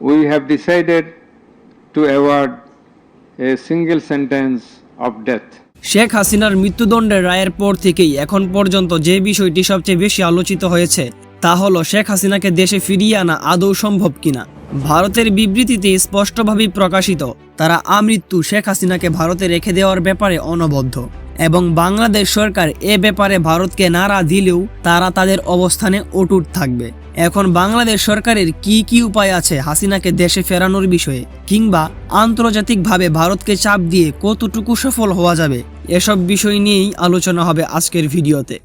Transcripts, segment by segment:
we have decided to award a single sentence of death. Sheikh হাসিনার মৃত্যুদণ্ডের রায়ের পর থেকেই এখন পর্যন্ত যে বিষয়টি সবচেয়ে বেশি আলোচিত হয়েছে, তা হলো শেখ হাসিনাকে দেশে ফিরিয়ে আনা আদৌ সম্ভব কিনা ভারতের বিবৃতিতে স্পষ্টভাবেই প্রকাশিত, তারা আমৃত্যু শেখ হাসিনাকে ভারতে রেখে দেওয়ার ব্যাপারে অনবদ্ধ এবং বাংলাদেশ সরকার এ ব্যাপারে ভারতকে নাড়া দিলেও তারা তাদের অবস্থানে অটুট থাকবে এখন বাংলাদেশ সরকারের কি কি উপায় আছে হাসিনাকে দেশে ফেরানোর বিষয়ে কিংবা আন্তর্জাতিকভাবে ভারতকে চাপ দিয়ে কতটুকু সফল হওয়া যাবে, এসব বিষয় নিয়েই আলোচনা হবে আজকের ভিডিওতে।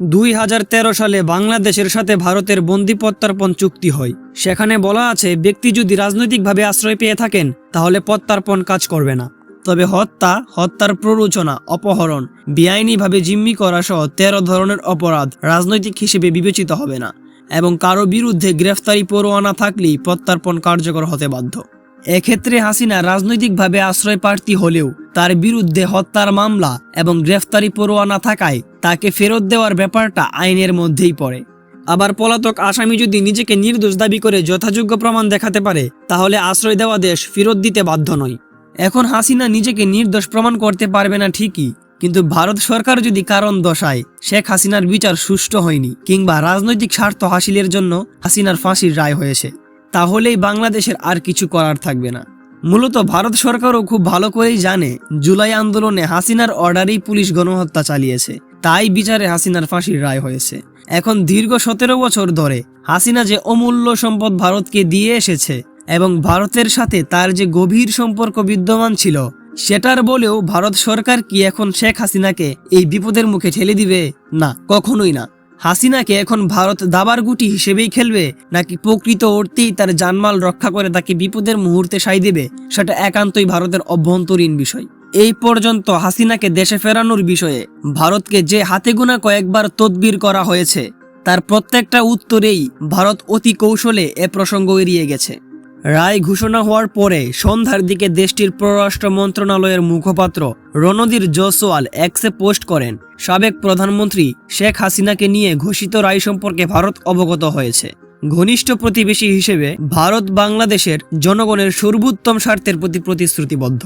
দুই হাজার তেরো সালে বাংলাদেশের সাথে ভারতের বন্দি প্রত্যার্পণ চুক্তি হয়। সেখানে বলা আছে, ব্যক্তি যদি রাজনৈতিকভাবে আশ্রয় পেয়ে থাকেন, তাহলে প্রত্যার্পণ কাজ করবে না। তবে হত্যা, হত্যার প্ররোচনা, অপহরণ, বেআইনিভাবে জিম্মি করা সহ তেরো ধরনের অপরাধ রাজনৈতিক হিসেবে বিবেচিত হবে না এবং কারও বিরুদ্ধে গ্রেফতারি পরোয়ানা থাকলেই প্রত্যার্পণ কার্যকর হতে বাধ্য। এক্ষেত্রে হাসিনা রাজনৈতিকভাবে আশ্রয় প্রার্থী হলেও তার বিরুদ্ধে হত্যার মামলা এবং গ্রেফতারি পরোয়ানা থাকায় তাকে ফেরত দেওয়ার ব্যাপারটা আইনের মধ্যেই পড়ে। আবার পলাতক আসামি যদি নিজেকে নির্দোষ দাবি করে যথাযোগ্য প্রমাণ দেখাতে পারে, তাহলে আশ্রয় দেওয়া দেশ ফেরত দিতে বাধ্য নয়। এখন হাসিনা নিজেকে নির্দোষ প্রমাণ করতে পারবে না ঠিকই, কিন্তু ভারত সরকার যদি কারণ দশায়, শেখ হাসিনার বিচার সুষ্ঠু হয়নি, কিংবা রাজনৈতিক স্বার্থ হাসিলের জন্য হাসিনার ফাঁসির রায় হয়েছে, তাহলেই বাংলাদেশের আর কিছু করার থাকবে না। মূলত ভারত সরকারও খুব ভালো করেই জানে, জুলাই আন্দোলনে হাসিনার অর্ডারেই পুলিশ গণহত্যা চালিয়েছে, তাই বিচারে হাসিনার ফাঁসির রায় হয়েছে। এখন দীর্ঘ সতেরো বছর ধরে হাসিনা যে অমূল্য সম্পদ ভারতকে দিয়ে এসেছে এবং ভারতের সাথে তার যে গভীর সম্পর্ক বিদ্যমান ছিল, সেটার বলেও ভারত সরকার কি এখন শেখ হাসিনাকে এই বিপদের মুখে ঠেলে দিবে? না, কখনোই না। হাসিনাকে এখন ভারত দাবার গুটি হিসেবেই খেলবে, নাকি প্রকৃত অর্থেই তার জানমাল রক্ষা করে তাকে বিপদের মুহূর্তে সাই দেবে, সেটা একান্তই ভারতের অভ্যন্তরীণ বিষয়। এই পর্যন্ত হাসিনাকে দেশে ফেরানোর বিষয়ে ভারতকে যে হাতে গোনা কয়েকবার তদবির করা হয়েছে, তার প্রত্যেকটা উত্তরেই ভারত অতি কৌশলে এ প্রসঙ্গ এড়িয়ে গেছে। রায় ঘোষণা হওয়ার পরে সন্ধ্যার দিকে দেশটির পররাষ্ট্র মন্ত্রণালয়ের মুখপাত্র রণধীর জয়সওয়াল এক্সে পোস্ট করেন। সাবেক প্রধানমন্ত্রী শেখ হাসিনাকে নিয়ে ঘোষিত রায় সম্পর্কে ভারত অবগত হয়েছে। ঘনিষ্ঠ প্রতিবেশী হিসেবে ভারত বাংলাদেশের জনগণের সর্বোত্তম স্বার্থের প্রতি প্রতিশ্রুতিবদ্ধ।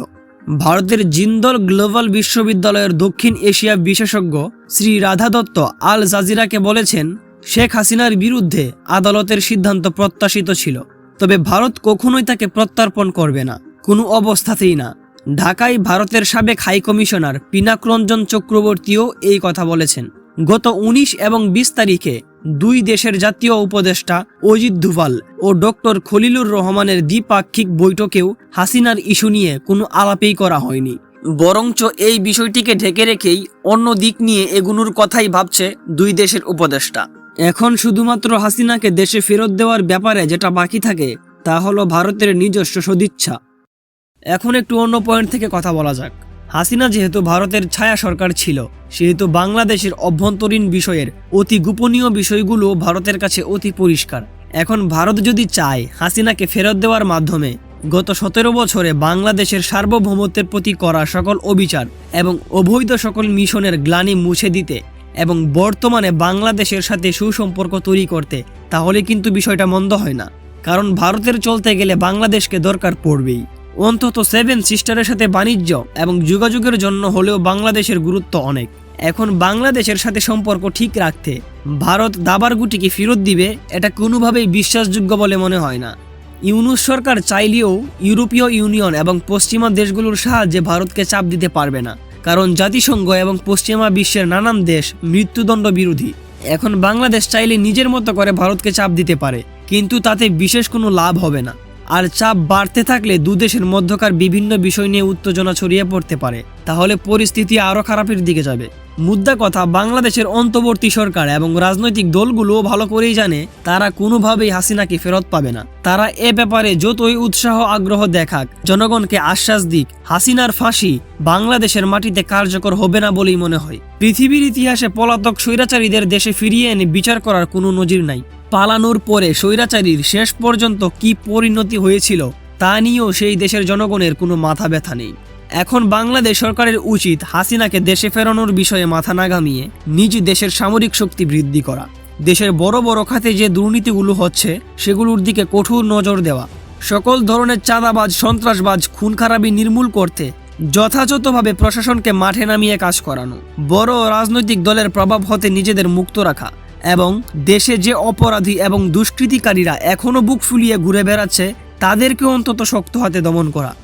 ভারতের জিন্দল গ্লোবাল বিশ্ববিদ্যালয়ের দক্ষিণ এশিয়া বিশেষজ্ঞ শ্রী রাধা দত্ত আল জাজিরাকে বলেছেন, শেখ হাসিনার বিরুদ্ধে আদালতের সিদ্ধান্ত প্রত্যাশিত ছিল। তবে ভারত কখনোই তাকে প্রত্যর্পণ করবে না। কোনো অবস্থাতেই না। ঢাকায় ভারতের সাবেক হাই কমিশনার পিনাক রঞ্জন চক্রবর্তীও এই কথা বলেছেন। গত উনিশ এবং বিশ তারিখে দুই দেশের জাতীয় উপদেষ্টা অজিত দুভাল ও ডক্টর খলিলুর রহমানের দ্বিপাক্ষিক বৈঠকেও হাসিনার ইস্যু নিয়ে কোনো আলাপেই করা হয়নি। বরঞ্চ এই বিষয়টিকে ঢেকে রেখেই অন্য দিক নিয়ে এগুনোর কথাই ভাবছে দুই দেশের উপদেষ্টা। এখন শুধুমাত্র হাসিনাকে দেশে ফেরত দেওয়ার ব্যাপারে যেটা বাকি থাকে, তা হলো ভারতের নিজস্ব সদিচ্ছা। এখন একটু অন্য পয়েন্ট থেকে কথা বলা যাক। হাসিনা যেহেতু ভারতের ছায়া সরকার ছিল, সেহেতু বাংলাদেশের অভ্যন্তরীণ বিষয়ের অতি গোপনীয় বিষয়গুলো ভারতের কাছে অতি পরিষ্কার। এখন ভারত যদি চায় হাসিনাকে ফেরত দেওয়ার মাধ্যমে গত সতেরো বছরে বাংলাদেশের সার্বভৌমত্বের প্রতি করা সকল অবিচার এবং অবৈধ সকল মিশনের গ্লানি মুছে দিতে এবং বর্তমানে বাংলাদেশের সাথে সুসম্পর্ক তৈরি করতে, তাহলে কিন্তু বিষয়টা মন্দ হয় না। কারণ ভারতের চলতে গেলে বাংলাদেশকে দরকার পড়বেই। অন্তত সেভেন সিস্টারের সাথে বাণিজ্য এবং যোগাযোগের জন্য হলেও বাংলাদেশের গুরুত্ব অনেক। এখন বাংলাদেশের সাথে সম্পর্ক ঠিক রাখতে, ভারত দাবার গুটিকে ফেরত দিবে, এটা কোনোভাবেই বিশ্বাসযোগ্য বলে মনে হয় না। ইউনুস সরকার চাইলেও ইউরোপীয় ইউনিয়ন এবং পশ্চিমা দেশগুলোর সাহায্যে ভারতকে চাপ দিতে পারবে না। কারণ জাতিসংঘ এবং পশ্চিমা বিশ্বের নানান দেশ মৃত্যুদণ্ড বিরোধী। এখন বাংলাদেশ চাইলে নিজের মতো করে ভারতকে চাপ দিতে পারে, কিন্তু তাতে বিশেষ কোনো লাভ হবে না। আর চাপ বাড়তে থাকলে দুদেশের মধ্যকার বিভিন্ন বিষয় নিয়ে উত্তেজনা ছড়িয়ে পড়তে পারে। তাহলে পরিস্থিতি আরও খারাপের দিকে যাবে। মুদ্রা কথা বাংলাদেশের অন্তর্বর্তী সরকার এবং রাজনৈতিক দলগুলোও ভালো করেই জানে, তারা কোনোভাবেই হাসিনাকে ফেরত পাবে না। তারা এ ব্যাপারে যতই উৎসাহ আগ্রহ দেখাক, জনগণকে আশ্বাস দিক, হাসিনার ফাঁসি বাংলাদেশের মাটিতে কার্যকর হবে না বলেই মনে হয়। পৃথিবীর ইতিহাসে পলাতক স্বৈরাচারীদের দেশে ফিরিয়ে এনে বিচার করার কোনো নজির নাই। পালানোর পরে স্বৈরাচারীর শেষ পর্যন্ত কি পরিণতি হয়েছিল, তা নিয়েও সেই দেশের জনগণের কোনো মাথা ব্যথা নেই। এখন বাংলাদেশ সরকারের উচিত হাসিনাকে দেশে ফেরানোর বিষয়ে মাথা না ঘামিয়ে নিজ দেশের সামরিক শক্তি বৃদ্ধি করা। দেশের বড় বড় খাতে যে দুর্নীতিগুলো হচ্ছে, সেগুলোর দিকে কঠোর নজর দেওয়া। সকল ধরনের চাঁদাবাজ, সন্ত্রাসবাজ খুন খারাপি নির্মূল করতে যথাযথভাবে প্রশাসনকে মাঠে নামিয়ে কাজ করানো, বড় রাজনৈতিক দলের প্রভাব হতে নিজেদের মুক্ত রাখা এবং দেশে যে অপরাধী এবং দুষ্কৃতিকারীরা এখনও বুক ফুলিয়ে ঘুরে বেড়াচ্ছে, তাদেরকে অন্তত শক্ত হাতে দমন করা।